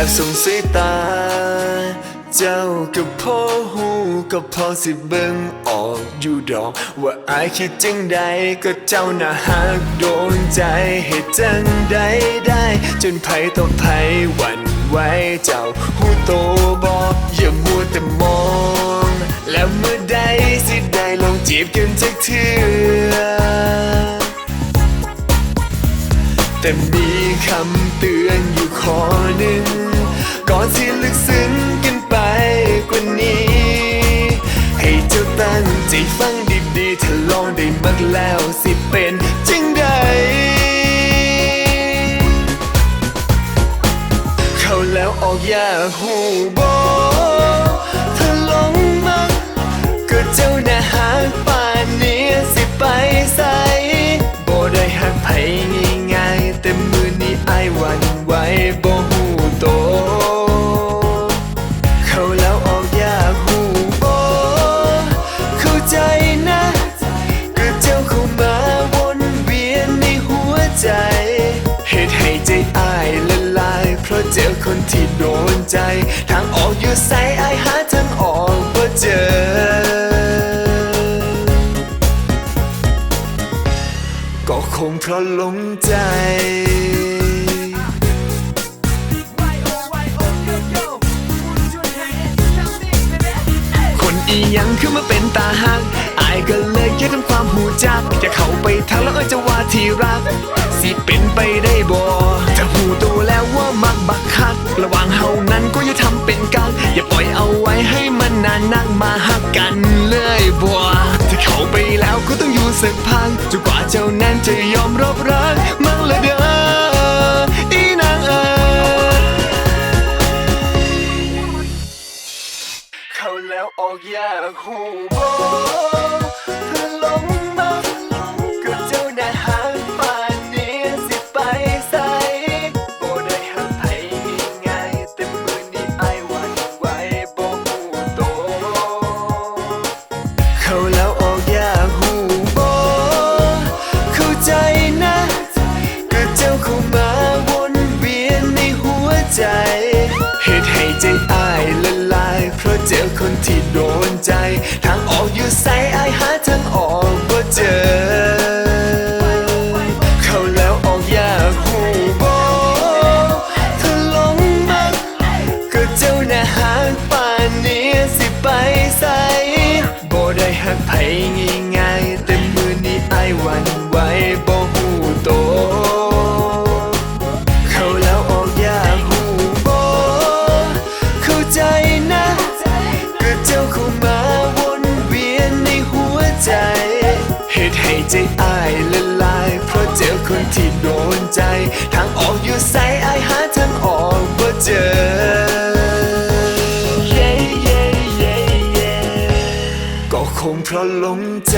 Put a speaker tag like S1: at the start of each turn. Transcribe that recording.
S1: อบสงสัยตา เจ้ากับพ่อหูก็พอสิเบิ่งออกอยู่ดอก ว่าอายคิดจังใดก็เจ้าน่ะหักโดนใจเหตุจังใดได้ จนไผต่อไผหวั่นไหวเจ้าหูโตบอกอย่ามัวแต่มอง แล้วเมื่อใดสิได้ลองจีบกันจักเทื่อแต่มีคำเตือนอยู่ข้อหนึ่ง ก่อนที่ลึกซึ้งกันไปกว่านี้ ให้เจ้าตั้งใจฟังดีๆถ้าลองได้มักแล้วสิเป็นจังใดเข้าแล้วออกยากหูบอถ้าลงมักก็เจ้าน่ะหักป่านนี้สิไปใส่บ่ได้หักไผง่ายๆแต่มือนี้ไอวันไหวบ เจอคนที่โดนใจ ทางออกอยู่ใสอายหาทางออกบ่เจอก็คงเพราะหลงใจ คนอีหยังคือมาเป็นตาหักอายก็เลยแค่ทำความหูจัก จะเข้าไปทางแล้วจะว่าที่รัก สิเป็นไปได้บ่ ก็ต้สักพักจนกว่าเจ้านั้นจะยอมรับรักมั่งละเด้ออีนางเอ๋ยเขาแล้วออกยากหูโบอเธอลงมาก็เจ้าน่ะหางป่านนี้สิไปใส่บ่ได้หักไผง่ายๆแต่มือนี้อายหวันไหวบ่หูโตเขาแล้ว หักไผง่ายๆแต่มือนี้อายหวันไหวบ่หูโต เขาแล้วออกยากหูบ่เข้าใจนะก็เจ้าเข้ามาวนเวียนในหัวใจ เหตุให้ใจ คงเพราะหลงใจ